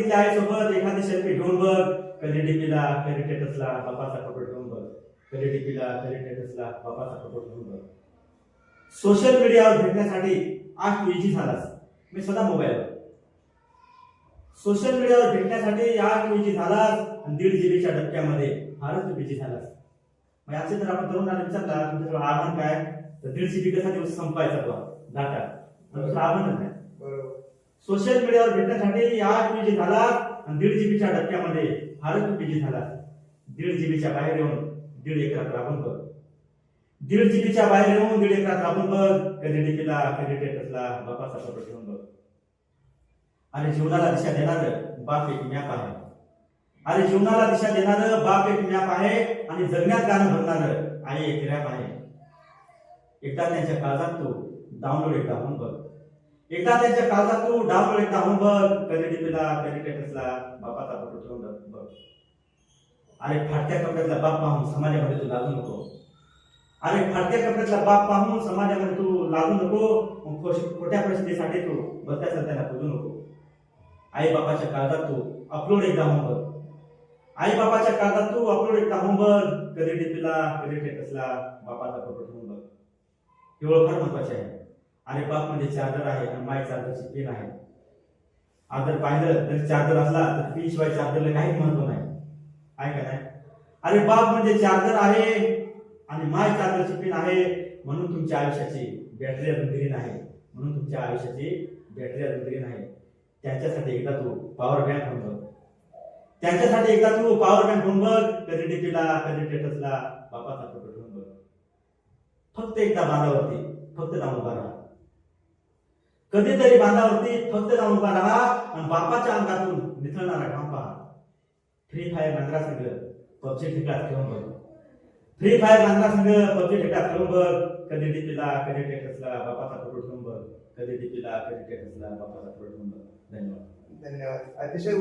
तिथल्या आईसोबत एखादी सेल्फी घेऊन बघ. कधी डीपीला कधी टेटसला बापाचा फोटो घेऊन बघ. कधी डीपीला कधी टेटसला बापाचा फोटो घेऊन बघ. सोशल मीडियावर भेटण्यासाठी आज तू इजी झालास. मी स्वतः मोबाईलवर सोशल मीडियावर भेटण्यासाठी आज तू इजी झालास. आणि दीड जीबीच्या डबक्यामध्ये फारच तू बिझी झालास. मग याचे जर आपण तरुणाला विचारला तुमचं आव्हान काय? तर दीड जीबी कसा दिवस संपायचा तो डाटा दुसरं आव्हानच नाही बरोबर. सोशल मीडियावर भेटण्यासाठी या बिझी झाला आणि दीड जीबीच्या डबक्यामध्ये फारच बिझी झाला. दीड जीबीच्या बाहेर येऊन दीड एकरात राबून बघ. दीड जीबीच्या बाहेर येऊन दीड एकरात राबून बघ. कधी डीपीला कधी टेटसला बापाचा फोटो ठेवून बघ. आणि जीवनाला दिशा देणार बाप एक मॅप आहे. अरे जीवनाला दिशा देणार बाप एक मॅप आहे आणि जगण्यात गाणं भरणार आई एक रॅप आहे. एकदा त्यांच्या काळजात तू डाउनलोड एकदा होऊन बघ. एकदा त्यांच्या काळजात तू डाउनलोड एकदा होऊन बघ कधी डीपीला कधी टेटसला बापाचा फोटो ठेवून बघ. अरे फाटक्या कपड्यातला बाप पाहून समाजामध्ये तू लागू नको. अरे फाटक्या कपड्यातला बाप पाहून समाजामध्ये तू लागू नको. खोट्या परिस्थितीसाठी तू बदल्या सध्याला बोलू नको. आई बापाच्या काळजात तू अपलोड एकदा होऊन बघ. आई बापाच्या काळजात तू अपलोड एकदा होऊन बघ. कधी डीपीला कधी टेटसला बापाचा फोटो ठेवून बघ. ही ओळख फार आहे. अरे बाप म्हणजे चार्जर आहे आणि माय चार्जरची पिन आहे. आज जर पाहिलं तर चार्जर असला तर पिन शिवाय चार्जरला काही महत्त्व नाही. आहे का नाही? अरे बाप म्हणजे चार्जर आहे आणि माय चार्जरची पिन आहे म्हणून तुमच्या आयुष्याची बॅटरी अजून ग्रीन आहे. म्हणून तुमच्या आयुष्याची बॅटरी अजून ग्रीन आहे. त्यांच्यासाठी एकदा तू पॉवर बँक होऊन बघ. त्यांच्यासाठी एकदा तू पॉवर बँक होऊन बघ. कधी डीपीला कधी टेटसला बापाचा फोटो ठेवून बघ. फक्त एकदा बारावरती फक्त जाऊन उभा कधीतरी बांधावरती फक्त जाऊन उभा राहा आणि बापाच्या अंगातून निथळणारा घाम पहा फ्री फायर नांदरा संघ पबजी ठिकाण खेळून बघ. फ्री फायर नांदरा संघ पबजी ठिकाण खेळून बघ. कधी डीपीला कधी टेटसला बापाचा फोटो ठेवून बघ. कधी डीपीला कधी टेटसला बापाचा फोटो ठेवून बघ. धन्यवाद. धन्यवाद. अतिशय